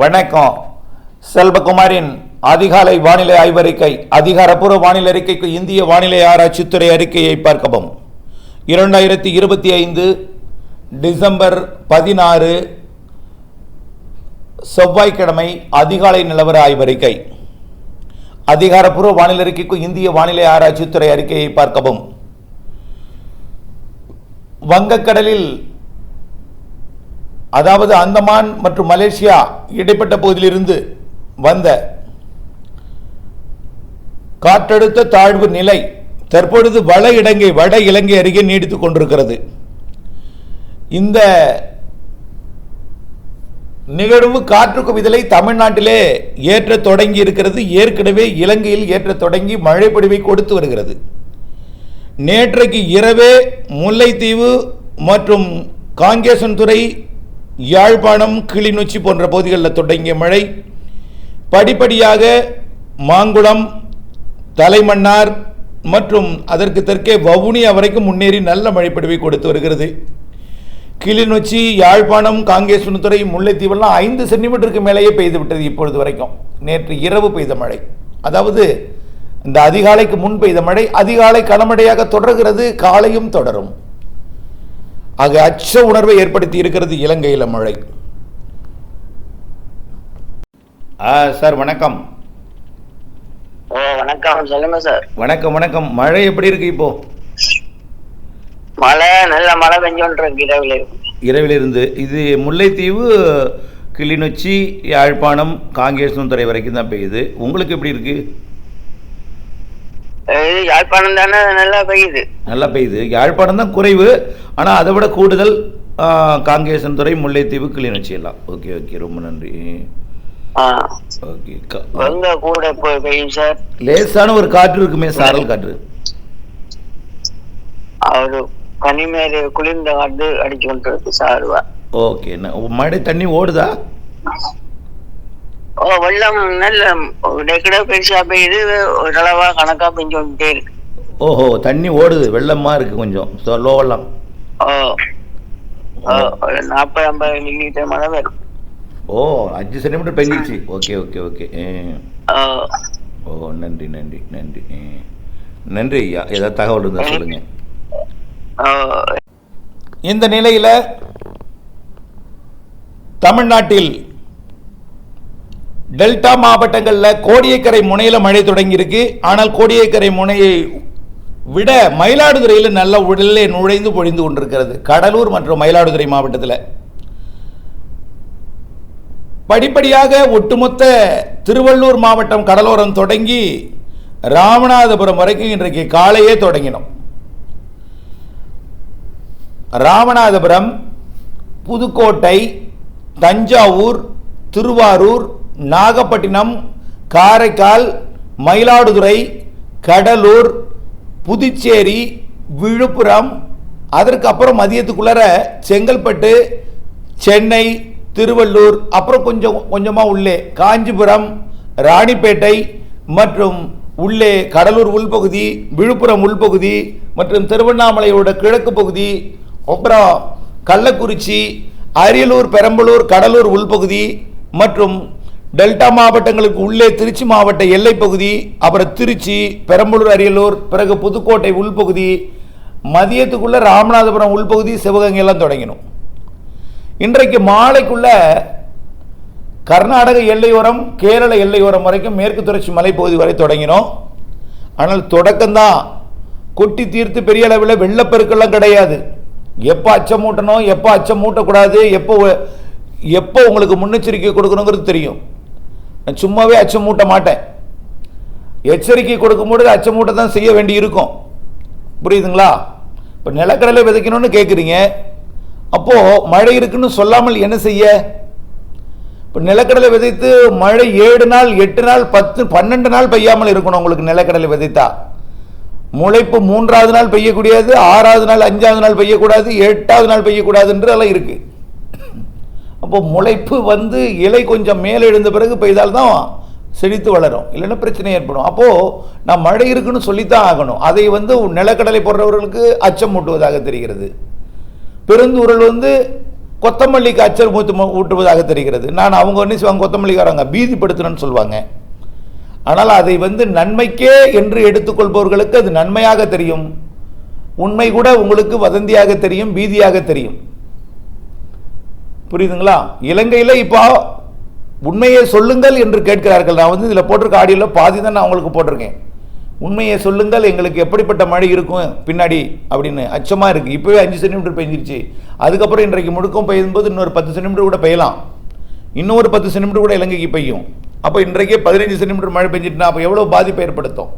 வணக்கம். செல்வகுமாரின் அதிகாலை வானிலை ஆய்வறிக்கை அதிகாரப்பூர்வ வானிலை அறிக்கைக்கு இந்திய வானிலை ஆராய்ச்சித்துறை அறிக்கையை பார்க்கவும். இரண்டாயிரத்தி இருபத்தி ஐந்து டிசம்பர் பதினாறு செவ்வாய்க்கிழமை அதிகாலை நிலவர ஆய்வறிக்கை. அதிகாரப்பூர்வ வானிலை அறிக்கைக்கு இந்திய வானிலை ஆராய்ச்சித்துறை அறிக்கையை பார்க்கவும். வங்கக்கடலில் அதாவது அந்தமான் மற்றும் மலேசியா இடைப்பட்ட பகுதியிலிருந்து வந்த காற்றழுத்த தாழ்வு நிலை தற்பொழுது வட இடங்கை வட இலங்கை அருகே நீடித்துக் கொண்டிருக்கிறது. இந்த நிகழ்வு காற்று குவிதலை தமிழ்நாட்டிலே ஏற்ற தொடங்கி இருக்கிறது. ஏற்கனவே இலங்கையில் ஏற்ற தொடங்கி மழைப்பொடிவை கொடுத்து வருகிறது. நேற்றைக்கு இரவே முல்லைத்தீவு மற்றும் காங்கேசன்துறை யாழ்ப்பாணம் கிளிநொச்சி போன்ற பகுதிகளில் தொடங்கிய மழை படிப்படியாக மாங்குளம் தலைமன்னார் மற்றும் அதற்கு தெற்கே வவுனியா வரைக்கும் முன்னேறி நல்ல மழைப்படிவை கொடுத்து வருகிறது. கிளிநொச்சி யாழ்ப்பாணம் காங்கேசனத்துறை முல்லைத்தீவெல்லாம் ஐந்து சென்டிமீட்டருக்கு மேலேயே பெய்து விட்டது இப்பொழுது வரைக்கும். நேற்று இரவு பெய்த மழை. அதாவது இந்த அதிகாலைக்கு முன் பெய்த மழை அதிகாலை கனமழையாக தொடர்கிறது காலையும் தொடரும். ஆக அச்ச உணர்வை ஏற்படுத்தி இருக்கிறது இலங்கையில் மழை. சார் வணக்கம். வணக்கம். சொல்லுங்க சார். வணக்கம் வணக்கம். மழை எப்படி இருக்கு இப்போ? மழை நல்ல மழை பெஞ்சோன்றிருக்கு இரவுல. இரவிலிருந்து. இது முல்லைத்தீவு கிளிநொச்சி யாழ்ப்பாணம் காங்கேசன்துறை வரைக்கும் தான் பெய்யுது. உங்களுக்கு எப்படி இருக்கு? இது யாழ்ப்பாணம் தானே நல்லா பெய்யுது. நல்லா பெய்யுது. யாழ்ப்பாணம் தான் குறைவு. ஆனால் அதை விட கூடுதல் ஆ, காங்கேசன்துறை முல்லைத்தீவு கிளிநொச்சி எல்லாம். Okay okay. ரொம்ப நன்றி. லேசான ஒரு காற்று இருக்குமே சாரல் காற்று. அவரு கனிமேறு குளிர்ந்த காட்டு அடிச்சு கொண்டு இருக்கு சாருவா. ஓகே மழை தண்ணி ஓடுதா? வெள்ளம் நல்ல இடைக்கிட பெருசா பெய்யுது. ஓரளவா கணக்கா பெஞ்சு வந்துட்டே இருக்கு. ஓஹோ தண்ணி ஓடுது. வெள்ளமா இருக்கு கொஞ்சம். ஓ, ஒரு நாற்பது ஐம்பது மில்லிமீட்டர் மழை வரும். ஓ அஞ்சு சென்டிமீட்டர் பெஞ்சிருச்சு. Okay okay okay. ஓ. ஓ நன்றி நன்றி நன்றி. நன்றி ஐயா. ஏதாவது தகவல் இருந்தால் சொல்லுங்க. இந்த நிலையில் தமிழ்நாட்டில் டெல்டா மாவட்டங்களில் கோடியக்கரை முனையில் மழை தொடங்கியிருக்கு. ஆனால் கோடியக்கரை முனையை விட மயிலாடுதுறையில் நல்ல உள்ளே நுழைந்து பொழிந்து கொண்டிருக்கிறது. கடலூர் மற்றும் மயிலாடுதுறை மாவட்டத்தில். படிப்படியாக ஒட்டுமொத்த திருவள்ளூர் மாவட்டம் கடலோரம் தொடங்கி ராமநாதபுரம் வரைக்கும் இன்றைக்கு காலையே தொடங்கினோம். ராமநாதபுரம் புதுக்கோட்டை தஞ்சாவூர் திருவாரூர் நாகப்பட்டினம் காரைக்கால் மயிலாடுதுறை கடலூர் புதுச்சேரி விழுப்புரம் அதற்கு அப்புறம் மதியத்துக்குள்ளார செங்கல்பட்டு சென்னை திருவள்ளூர் அப்புறம் கொஞ்சம் கொஞ்சமாக உள்ளே காஞ்சிபுரம் ராணிப்பேட்டை மற்றும் உள்ளே கடலூர் உள்பகுதி விழுப்புரம் உள்பகுதி மற்றும் திருவண்ணாமலையோட கிழக்கு பகுதி அப்புறம் கள்ளக்குறிச்சி அரியலூர் பெரம்பலூர் கடலூர் உள்பகுதி மற்றும் டெல்டா மாவட்டங்களுக்கு உள்ளே திருச்சி மாவட்ட எல்லைப்பகுதி அப்புறம் திருச்சி பெரம்பலூர் அரியலூர் பிறகு புதுக்கோட்டை உள்பகுதி மதியத்துக்குள்ள ராமநாதபுரம் உள்பகுதி சிவகங்கை எல்லாம் தொடங்கினோம். இன்றைக்கு மாலைக்குள்ள கர்நாடக எல்லையோரம் கேரள எல்லையோரம் வரைக்கும் மேற்கு தொடர்ச்சி மலைப்பகுதி வரை தொடங்கினோம். ஆனால் தொடக்கம்தான். கொட்டி தீர்த்து பெரிய அளவில் வெள்ளப்பெருக்கெல்லாம் கிடையாது. எப்போ அச்சம் மூட்டணும் எப்போ அச்சம் மூட்டக்கூடாது எப்போ எப்போ உங்களுக்கு முன்னெச்சரிக்கை கொடுக்கணுங்கிறது தெரியும். நான் சும்மாவே அச்சம் மூட்ட மாட்டேன். எச்சரிக்கை கொடுக்கும்போது அச்சமூட்ட தான் செய்ய வேண்டி இருக்கும் புரியுதுங்களா? இப்போ நிலக்கடலை விதைக்கணும்னு கேட்குறீங்க அப்போது மழை இருக்குன்னு சொல்லாமல் என்ன செய்ய? இப்போ நிலக்கடலை விதைத்து மழை ஏழு நாள் எட்டு நாள் பத்து பன்னெண்டு நாள் பெய்யாமல் இருக்கணும் உங்களுக்கு நிலக்கடலை விதைத்தா. முளைப்பு மூன்றாவது நாள் பெய்யக்கூடியது ஆறாவது நாள் அஞ்சாவது நாள் பெய்யக்கூடாது எட்டாவது நாள் பெய்யக்கூடாதுன்றதெல்லாம் இருக்குது அப்போ முளைப்பு வந்து இலை கொஞ்சம் மேலே எழுந்த பிறகு பெய்தால்தான் செழித்து வளரும். இல்லைன்னா பிரச்சனை ஏற்படும். அப்போது நான் மழை இருக்குன்னு சொல்லித்தான் ஆகணும். அதை வந்து நிலக்கடலை போடுறவர்களுக்கு அச்சம் மூட்டுவதாக தெரிகிறது. பெருந்தூரல் வந்து கொத்தமல்லிக்கு அச்சல் மூத்து ஊட்டுவதாக தெரிகிறது. நான் அவங்க என்ன செய்வாங்க? கொத்தமல்லிக்காரங்க பீதிப்படுத்தணும்னு சொல்லுவாங்க ஆனால் அதை வந்து நன்மைக்கே என்று எடுத்துக்கொள்பவர்களுக்கு அது நன்மையாக தெரியும். உண்மை கூட உங்களுக்கு வதந்தியாக தெரியும் பீதியாக தெரியும். புரியுதுங்களா? இலங்கையில் இப்போ உண்மையை சொல்லுங்கள் என்று கேட்கிறார்கள். நான் வந்து இதில் போட்டிருக்க ஆடியோவில் பாதி தான் நான் அவங்களுக்கு போட்டிருக்கேன். உண்மையை சொல்லுங்கள் எங்களுக்கு எப்படிப்பட்ட மழை இருக்கும் பின்னாடி அப்படின்னு அச்சமாக இருக்குது இப்போவே அஞ்சு சென்டிமீட்டர் பெஞ்சிருச்சு. அதுக்கப்புறம் இன்றைக்கு முழுக்கம் பெய்யும்போது இன்னொரு பத்து சென்டிமீட்டர் கூட பெய்யலாம். இன்னும் ஒரு பத்து சென்டிமீட்டர் கூட இலங்கைக்கு பெய்யும். அப்போ இன்றைக்கே பதினஞ்சு சென்டிமீட்டர் மழை பெஞ்சிட்டுனா அப்போ எவ்வளோ பாதிப்பை ஏற்படுத்தும்?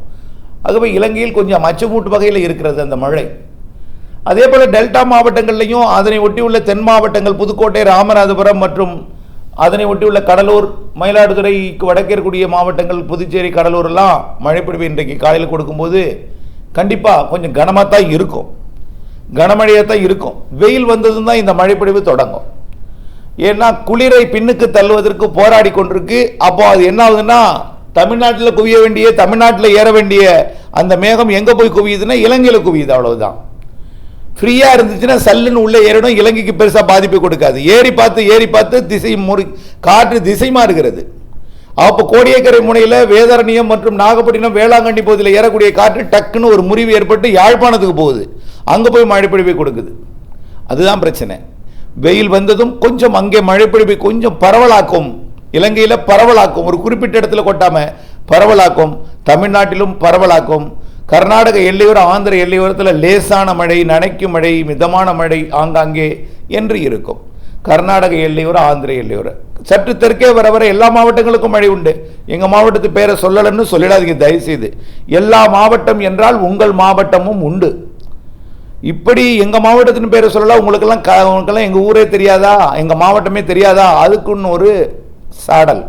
ஆகவே இலங்கையில் கொஞ்சம் அச்சமூட்டு வகையில் இருக்கிறது அந்த மழை. அதே போல் டெல்டா மாவட்டங்கள்லையும் அதனை ஒட்டியுள்ள தென் மாவட்டங்கள் புதுக்கோட்டை ராமநாதபுரம் மற்றும் அதனை ஒட்டியுள்ள கடலூர் மயிலாடுதுறைக்கு வடக்கே இருக்கக்கூடிய மாவட்டங்கள் புதுச்சேரி கடலூர்லாம் மழைப்பொழிவு இன்றைக்கு காலையில் கொடுக்கும்போது கண்டிப்பாக கொஞ்சம் கனமாக தான் இருக்கும். கனமழையாக தான் இருக்கும். வெயில் வந்ததும் தான் இந்த மழைப்பொழிவு தொடங்கும். ஏன்னா குளிரை பின்னுக்கு தள்ளுவதற்கு போராடி கொண்டிருக்கு. அப்போ அது என்ன ஆகுதுன்னா தமிழ்நாட்டில் குவிய வேண்டிய தமிழ்நாட்டில் ஏற வேண்டிய அந்த மேகம் எங்கே போய் குவியுதுன்னா இலங்கையில் குவியுது அவ்வளவுதான். ஃப்ரீயாக இருந்துச்சுன்னா சல்லுன்னு உள்ளே ஏறிடும் இலங்கைக்கு பெருசாக பாதிப்பு கொடுக்காது. ஏறி பார்த்து ஏறி பார்த்து திசை முறி காற்று திசை மாறுகிறது. அப்போ கோடியக்கரை முனையில் வேதாரண்யம் மற்றும் நாகப்பட்டினம் வேளாங்கண்ணி பகுதியில் ஏறக்கூடிய காற்று டக்குன்னு ஒரு முறிவு ஏற்பட்டு யாழ்ப்பாணத்துக்கு போகுது. அங்கே போய் மழைப்பொழிவை கொடுக்குது. அதுதான் பிரச்சனை. வெயில் வந்ததும் கொஞ்சம் அங்கே மழைப்பொழிவை கொஞ்சம் பரவலாக்கும். இலங்கையில் பரவலாக்கும். ஒரு குறிப்பிட்ட இடத்துல கொட்டாமல் பரவலாக்கும். தமிழ்நாட்டிலும் பரவலாக்கும். கர்நாடக எல்லையோரம் ஆந்திர எல்லையோரத்தில் லேசான மழை நனைக்கும் மழை மிதமான மழை ஆங்காங்கே என்று இருக்கும். கர்நாடக எல்லையோரம் ஆந்திர எல்லையோரம் சற்று தெற்கே வர வர எல்லா மாவட்டங்களுக்கும் மழை உண்டு. எங்கள் மாவட்டத்து பேரை சொல்லலைன்னு சொல்லிடாதீங்க தயவுசெய்து. எல்லா மாவட்டம் என்றால் உங்கள் மாவட்டமும் உண்டு. இப்படி எங்கள் மாவட்டத்தின் பேரை சொல்லலாம் உங்களுக்கெல்லாம் க உங்களுக்கெல்லாம் எங்கள் ஊரே தெரியாதா? எங்கள் மாவட்டமே தெரியாதா? அதுக்குன்னு ஒரு சாடல்.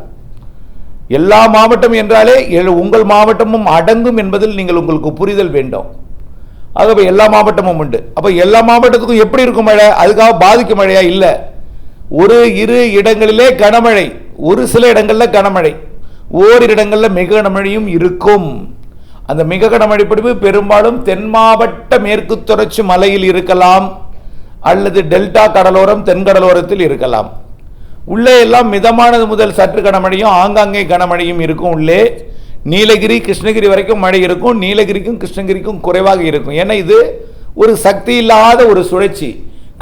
எல்லா மாவட்டம் என்றாலே உங்கள் மாவட்டமும் அடங்கும் என்பதில் நீங்கள் உங்களுக்கு புரிதல் வேண்டும். ஆகவே எல்லா மாவட்டமும் உண்டு. அப்போ எல்லா மாவட்டத்துக்கும் எப்படி இருக்கும் மழை? அதுக்காக பாதிக்கும் மழையா? இல்லை. ஒரு இரு இடங்களிலே கனமழை. ஒரு சில இடங்களில் கனமழை. ஓரிரு இடங்களில் மிக கனமழையும் இருக்கும். அந்த மிக கனமழை பொழிவு பெரும்பாலும் தென் மாவட்ட மேற்கு தொடர்ச்சி மலையில் இருக்கலாம். அல்லது டெல்டா கடலோரம் தென்கடலோரத்தில் இருக்கலாம். உள்ளே எல்லாம் மிதமானது முதல் சற்று கனமழையும் ஆங்காங்கே கனமழையும் இருக்கும் உள்ளே. நீலகிரி கிருஷ்ணகிரி வரைக்கும் மழை இருக்கும். நீலகிரிக்கும் கிருஷ்ணகிரிக்கும் குறைவாக இருக்கும். ஏன்னா இது ஒரு சக்தி இல்லாத ஒரு சுழற்சி.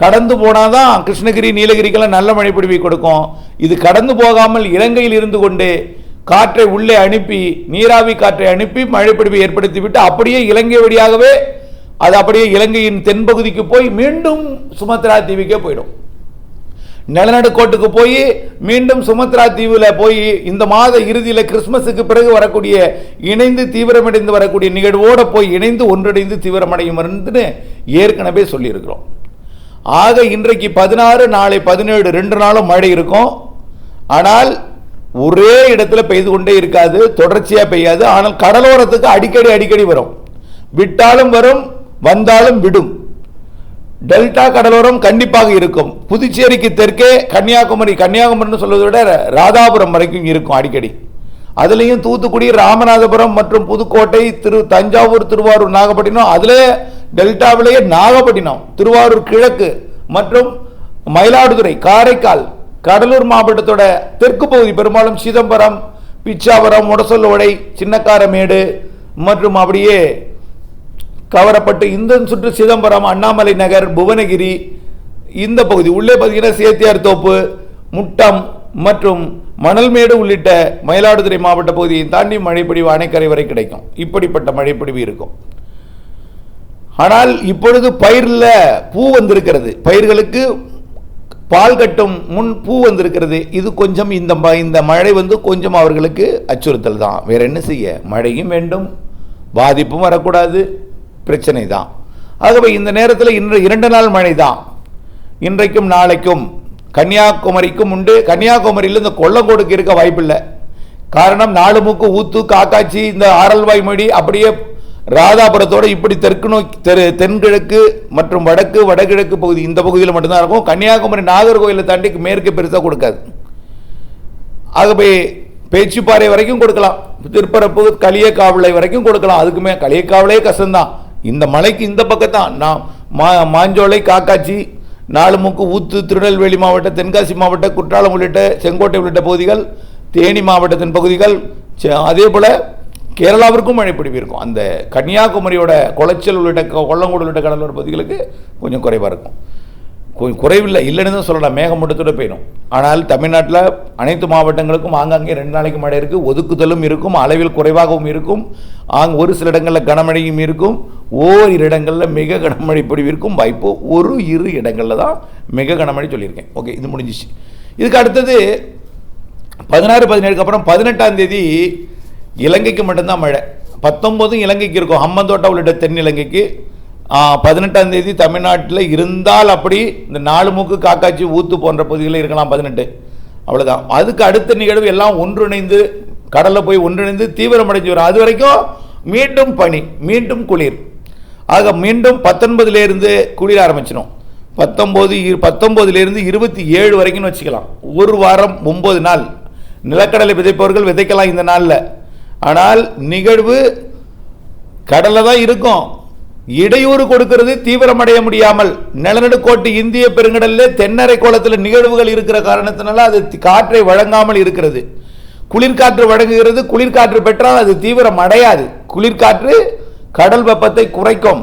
கடந்து போனால் தான் கிருஷ்ணகிரி நீலகிரிக்கெல்லாம் நல்ல மழை பிடிவை கொடுக்கும். இது கடந்து போகாமல் இலங்கையில் இருந்து கொண்டு காற்றை உள்ளே அனுப்பி நீராவி காற்றை அனுப்பி மழை ஏற்படுத்திவிட்டு அப்படியே இலங்கை வழியாகவே அது அப்படியே இலங்கையின் தென்பகுதிக்கு போய் மீண்டும் சுமத்ரா தீவுக்கே போயிடும். நிலநடுக்கோட்டுக்கு போய் மீண்டும் சுமத்ரா தீவில் போய் இந்த மாத இறுதியில் கிறிஸ்மஸுக்கு பிறகு வரக்கூடிய இணைந்து தீவிரமடைந்து வரக்கூடிய நிகழ்வோடு போய் இணைந்து ஒன்றிணைந்து தீவிரமடையும் ஏற்கனவே சொல்லியிருக்கிறோம். ஆக இன்றைக்கு பதினாறு நாளை பதினேழு ரெண்டு நாளும் மழை இருக்கும். ஆனால் ஒரே இடத்துல பெய்து கொண்டே இருக்காது தொடர்ச்சியாக பெய்யாது. ஆனால் கடலோரத்துக்கு அடிக்கடி அடிக்கடி வரும். விட்டாலும் வரும் வந்தாலும் விடும். டெல்டா கடலோரம் கண்டிப்பாக இருக்கும். புதுச்சேரிக்கு தெற்கே கன்னியாகுமரி கன்னியாகுமரின்னு சொல்வதை விட ராதாபுரம் வரைக்கும் இருக்கும் அடிக்கடி. அதுலேயும் தூத்துக்குடி ராமநாதபுரம் மற்றும் புதுக்கோட்டை திரு தஞ்சாவூர் திருவாரூர் நாகப்பட்டினம் அதில் டெல்டாவிலேயே நாகப்பட்டினம் திருவாரூர் கிழக்கு மற்றும் மயிலாடுதுறை காரைக்கால் கடலூர் மாவட்டத்தோட தெற்கு பகுதி பெரும்பாலும் சிதம்பரம் பிச்சாவரம் முடசல்லோடை சின்னக்காரமேடு மற்றும் அப்படியே கவரப்பட்டு இந்த சுற்று சிதம்பரம் அண்ணாமலை நகர் புவனகிரி இந்த பகுதி. உள்ளே பார்த்தீங்கன்னா சேத்தியார் தோப்பு முட்டம் மற்றும் மணல்மேடு உள்ளிட்ட மயிலாடுதுறை மாவட்ட பகுதியை தாண்டி மழைப்பொழிவு அணைக்கரை வரை கிடைக்கும். இப்படிப்பட்ட மழைப்பொழிவு இருக்கும். ஆனால் இப்பொழுது பயிரில் பூ வந்திருக்கிறது. பயிர்களுக்கு பால் கட்டும் முன் பூ வந்திருக்கிறது. இது கொஞ்சம் இந்த ம- இந்த மழை வந்து கொஞ்சம் அவர்களுக்கு அச்சுறுத்தல் தான். வேற என்ன செய்ய? மழையும் வேண்டும். பாதிப்பும் வரக்கூடாது. பிரச்சனை தான் ஆகவே இந்த நேரத்தில் இன்று இரண்டு நாள் மழை தான் இன்றைக்கும் நாளைக்கும் கன்னியாகுமரிக்கும் உண்டு. கன்னியாகுமரியில் இந்த கொள்ளங்கோடுக்கு இருக்க வாய்ப்பில்லை. காரணம் நாலு மூக்கு ஊத்து காக்காச்சி இந்த ஆரல்வாய் மொழி அப்படியே ராதாபுரத்தோட இப்படி தெற்கு நோக்கி தெரு தென்கிழக்கு மற்றும் வடக்கு வடகிழக்கு பகுதி இந்த பகுதியில் மட்டும்தான் இருக்கும். கன்னியாகுமரி நாகர்கோயிலை தாண்டி மேற்கு பெருசாக கொடுக்காது. ஆகவே பேச்சுப்பாறை வரைக்கும் கொடுக்கலாம். திருப்பரப்பு களியக்காவளை வரைக்கும் கொடுக்கலாம். அதுக்குமே களியக்காவலே கஷ்டம்தான். இந்த மலைக்கு இந்த பக்கத்தான் நான் மா மாஞ்சோலை காக்காட்சி நாலுமுக்கு ஊத்து திருநெல்வேலி மாவட்டம் தென்காசி மாவட்டம் குற்றாலம் உள்ளிட்ட செங்கோட்டை உள்ளிட்ட பகுதிகள் தேனி மாவட்டத்தின் பகுதிகள் அதே போல் கேரளாவிற்கும் மழை பிடிப்பிருக்கும் இருக்கும். அந்த கன்னியாகுமரியோட குளச்சல் உள்ளிட்ட கொல்லங்கூடு கொல்லங்கோடு உள்ளிட்ட கடலோர பகுதிகளுக்கு கொஞ்சம் குறைவாக இருக்கும். கொஞ்சம் குறைவில்லை. இல்லைன்னு தான் சொல்லலாம் மேகமூட்டத்தோட பெய்யும் ஆனால் தமிழ்நாட்டில் அனைத்து மாவட்டங்களுக்கும் ஆங்காங்கே ரெண்டு நாளைக்கு மழை இருக்குது ஒதுக்குதலும் இருக்கும். அளவில் குறைவாகவும் இருக்கும். ஆங் ஒரு சில இடங்களில் கனமழையும் இருக்கும். ஓரிரு இடங்களில் மிக கனமழை பொழிவு இருக்கும். வாய்ப்பு ஒரு இரு இடங்களில் தான் மிக கனமழை சொல்லியிருக்கேன். ஓகே இது முடிஞ்சிச்சு. இதுக்கு அடுத்தது பதினாறு பதினேழுக்கு அப்புறம் பதினெட்டாம் தேதி இலங்கைக்கு மட்டும்தான் மழை. பத்தொம்போதும் இலங்கைக்கு இருக்கும். ஹம்மந்தோட்டா உள்ளிட்ட தென் இலங்கைக்கு பதினெட்டாம் தேதி தமிழ்நாட்டில் இருந்தால் அப்படி இந்த நாலு மூக்கு காக்காச்சி ஊத்து போன்ற பகுதிகளில் இருக்கலாம் பதினெட்டு. அவ்வளோதான் அதுக்கு அடுத்த நிகழ்வு எல்லாம் ஒன்றிணைந்து கடலில் போய் ஒன்றிணைந்து தீவிரமடைஞ்சு வரும் அது வரைக்கும் மீண்டும் பனி மீண்டும் குளிர். ஆக மீண்டும் பத்தொன்பதுலேருந்து குளிர ஆரம்பிச்சிடும் பத்தொம்போது இரு- பத்தொம்போதுலேருந்து இருபத்தி ஏழு வரைக்கும்னு வச்சுக்கலாம். ஒரு வாரம் ஒம்பது நாள். நிலக்கடலை விதைப்பவர்கள் விதைக்கலாம் இந்த நாளில். ஆனால் நிகழ்வு கடலில் தான் இருக்கும். இடையூறு கொடுக்கிறது தீவிரமடைய முடியாமல். நிலநடுக்கோட்டு இந்திய பெருங்கடலில் தென்னரை கோலத்தில் நிகழ்வுகள் இருக்கிற காரணத்தினால அது காற்றை வழங்காமல் இருக்கிறது. குளிர்காற்று வழங்குகிறது குளிர்காற்று பெற்றால் அது தீவிரம் அடையாது குளிர்காற்று கடல் வெப்பத்தை குறைக்கும்.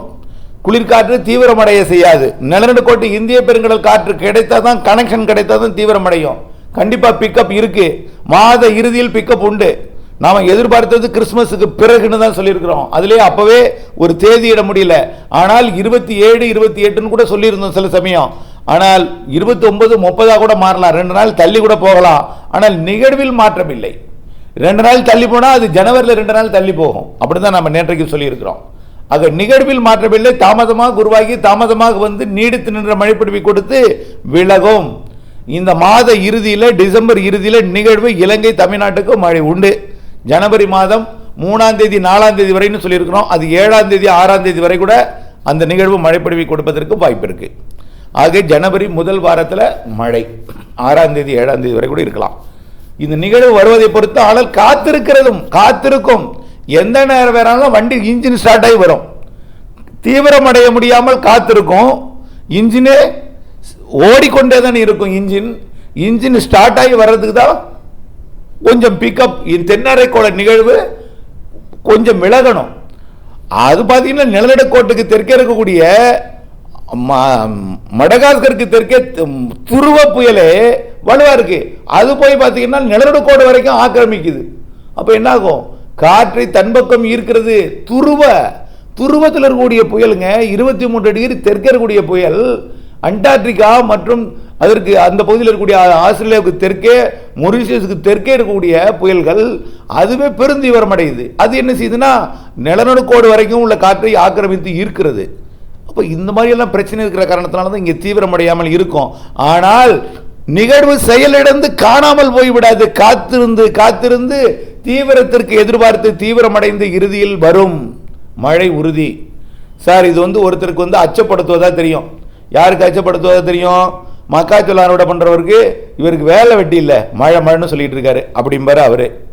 குளிர்காற்று தீவிரமடைய செய்யாது. நிலநடுக்கோட்டு இந்திய பெருங்கடல் காற்று கிடைத்தால் தான் கனெக்ஷன் கிடைத்தால் தான் தீவிரமடையும். கண்டிப்பாக பிக்கப் இருக்குது மாத இறுதியில் பிக்கப் உண்டு. நாம் எதிர்பார்த்தது கிறிஸ்மஸுக்கு பிறகுன்னு தான் சொல்லியிருக்கிறோம். அதிலே அப்போவே ஒரு தேதியிட முடியல. ஆனால் இருபத்தி ஏழு இருபத்தி எட்டுன்னு கூட சொல்லியிருந்தோம் சில சமயம். ஆனால் இருபத்தி ஒன்பது முப்பதாக கூட மாறலாம். ரெண்டு நாள் தள்ளி கூட போகலாம். ஆனால் நிகழ்வில் மாற்றம் இல்லை ரெண்டு நாள் தள்ளி போனால் அது ஜனவரியில் ரெண்டு நாள் தள்ளி போகும். அப்படி தான் நம்ம நேற்றைக்கு சொல்லியிருக்கிறோம். ஆக நிகழ்வில் மாற்றமில்லை. தாமதமாக உருவாகி தாமதமாக வந்து நீடித்து நின்ற மழைப்பிடிப்பை கொடுத்து விலகும். இந்த மாத இறுதியில் டிசம்பர் இறுதியில் நிகழ்வு இலங்கை தமிழ்நாட்டுக்கு மழை உண்டு. ஜனவரி மாதம் மூணாம் தேதி நாலாம் தேதி வரைன்னு சொல்லியிருக்கிறோம். அது ஏழாம் தேதி ஆறாம் தேதி வரை கூட அந்த நிகழ்வு மழைப்பொழிவை கொடுப்பதற்கு வாய்ப்பு இருக்கு. ஆக ஜனவரி முதல் வாரத்தில் மழை. ஆறாம் தேதி ஏழாம் தேதி வரை கூட இருக்கலாம். இந்த நிகழ்வு வருவதை பொறுத்து ஆனால் காத்திருக்கிறதும் காத்திருக்கும். எந்த நேரம் வேணாலும் வண்டி இன்ஜின் ஸ்டார்ட் ஆகி வரும். தீவிரமடைய முடியாமல் காத்திருக்கும். இன்ஜினே ஓடிக்கொண்டே தான் இருக்கும் இன்ஜின். இன்ஜின் ஸ்டார்ட் ஆகி வர்றதுக்கு தான் கொஞ்சம் பிக்கப் தென்னரைக்கோள நிகழ்வு கொஞ்சம் விலகணும். அது பார்த்தீங்கன்னா நிலநடுக்கோட்டுக்கு தெற்கே இருக்கக்கூடிய ம- மடகாஸ்கருக்கு தெற்கே துருவ புயலே வலுவாக இருக்கு. அது போய் பார்த்தீங்கன்னா நிலநடுக்கோடு வரைக்கும் ஆக்கிரமிக்குது. அப்போ என்ன ஆகும் காற்றை தன்பக்கம் ஈர்க்கிறது துருவ துருவத்தில் இருக்கக்கூடிய புயலுங்க இருபத்தி மூன்று டிகிரி தெற்கே இருக்கக்கூடிய புயல் அண்டார்டிகா மற்றும் அதற்கு அந்த பகுதியில் இருக்கக்கூடிய ஆஸ்திரேலியாவுக்கு தெற்கே மொரிஷியஸுக்கு தெற்கே இருக்கக்கூடிய புயல்கள் அதுவே பெருந்தீவிரம் அடையுது அது என்ன செய்யுதுன்னா நிலநடுக்கோடு வரைக்கும் உள்ள காற்றை ஆக்கிரமித்து ஈர்க்கிறது. அப்போ இந்த மாதிரி எல்லாம் பிரச்சனை இருக்கிற காரணத்தினால தான் இங்கே தீவிரமடையாமல் இருக்கும். ஆனால் நிகழ்வு செயலிழந்து காணாமல் போய்விடாது. காத்திருந்து காத்திருந்து தீவிரத்திற்கு எதிர்பார்த்து தீவிரமடைந்து இறுதியில் வரும் மழை உறுதி. சார் இது வந்து ஒருத்தருக்கு வந்து அச்சப்படுத்துவதாக தெரியும். யாருக்கு அச்சப்படுத்துவதை தெரியும். மக்காச்சோள அறுவடை பண்ணுறவருக்கு இவருக்கு வேலை வெட்டி இல்லை. மழை மழைன்னு சொல்லிட்டு இருக்காரு. அப்படிம்பாரு அவர்.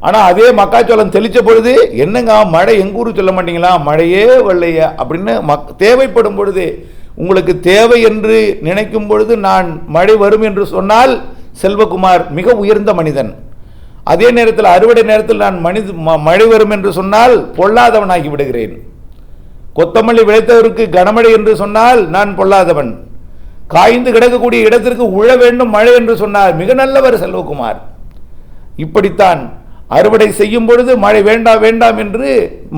ஆனால் அதே மக்காச்சோளம் தெளித்த பொழுது என்னங்க மழை எங்கள் ஊருக்கு சொல்ல மாட்டீங்களா? மழையே வரலையா அப்படின்னு மக் தேவைப்படும் பொழுது உங்களுக்கு தேவை என்று நினைக்கும் பொழுது நான் மழை வரும் என்று சொன்னால் செல்வகுமார் மிக உயர்ந்த மனிதன். அதே நேரத்தில் அறுவடை நேரத்தில் நான் மனித ம- மழை வரும் என்று சொன்னால் பொல்லாதவனாகி விடுகிறேன். கொத்தமல்லி விளைத்தவருக்கு கனமழை என்று சொன்னால் நான் பொல்லாதவன். காய்ந்து கிடக்கக்கூடிய இடத்திற்கு உழ வேண்டும் மழை என்று சொன்னார் மிக நல்லவர் செல்வகுமார். இப்படித்தான் அறுவடை செய்யும் பொழுது மழை வேண்டாம் வேண்டாம் என்று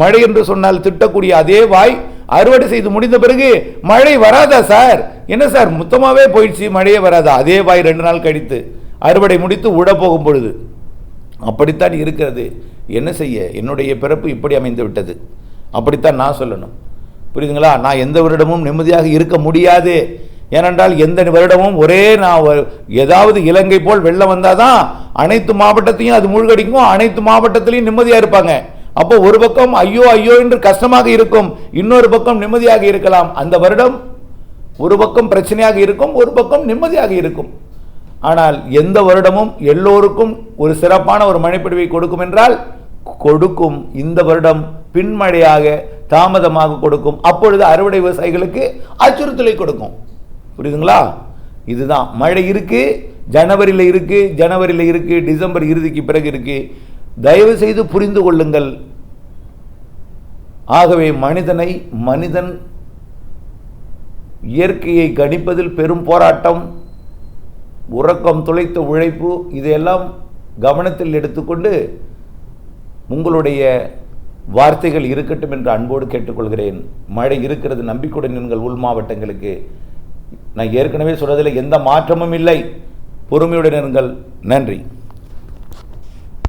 மழை என்று சொன்னால் திட்டக்கூடிய அதே வாய் அறுவடை செய்து முடிந்த பிறகு மழை வராதா சார்? என்ன சார் மொத்தமாகவே போயிடுச்சு மழையே வராதா? அதே வாய் ரெண்டு நாள் கழித்து அறுவடை முடித்து உட போகும் பொழுது. அப்படித்தான் இருக்கிறது. என்ன செய்ய? என்னுடைய பிறப்பு இப்படி அமைந்து விட்டது அப்படித்தான் நான் சொல்லணும். புரியுதுங்களா? நான் எந்த வருடமும் நிம்மதியாக இருக்க முடியாது. ஏனென்றால் எந்த வருடமும் ஒரே நான் ஏதாவது இலங்கை போல் வெள்ளம் வந்தாதான் அனைத்து மாவட்டத்தையும் அது மூழ்கடிக்கும் அனைத்து மாவட்டத்திலையும் நிம்மதியாக இருப்பாங்க. அப்போ ஒரு பக்கம் ஐயோ ஐயோ என்று கஷ்டமாக இருக்கும் இன்னொரு பக்கம் நிம்மதியாக இருக்கலாம். அந்த வருடம் ஒரு பக்கம் பிரச்சனையாக இருக்கும் ஒரு பக்கம் நிம்மதியாக இருக்கும். ஆனால் எந்த வருடமும் எல்லோருக்கும் ஒரு சிறப்பான ஒரு மழைப்பிடிவை கொடுக்கும் என்றால் கொடுக்கும் இந்த வருடம் பின்மழையாக தாமதமாக கொடுக்கும். அப்பொழுது அறுவடை விவசாயிகளுக்கு அச்சுறுத்தலை கொடுக்கும். புரியுதுங்களா? இதுதான். மழை இருக்கு ஜனவரியில் இருக்கு ஜனவரியில் இருக்கு டிசம்பர் இறுதிக்கு பிறகு இருக்கு. தயவு செய்து புரிந்து கொள்ளுங்கள். ஆகவே மனிதனை மனிதன் இயற்கையை கணிப்பதில் பெரும் போராட்டம் உறக்கம் துளைத்த உழைப்பு இதையெல்லாம் கவனத்தில் எடுத்துக்கொண்டு உங்களுடைய வார்த்தைகள் இருக்கட்டும் என்று அன்போடு கேட்டுக்கொள்கிறேன். மழை இருக்கிறது நம்பிக்கையுடன் எங்கள் உள் மாவட்டங்களுக்கு. நான் ஏற்கனவே சொல்றதில் எந்த மாற்றமும் இல்லை. பொறுமையுடன் இருங்கள். நன்றி.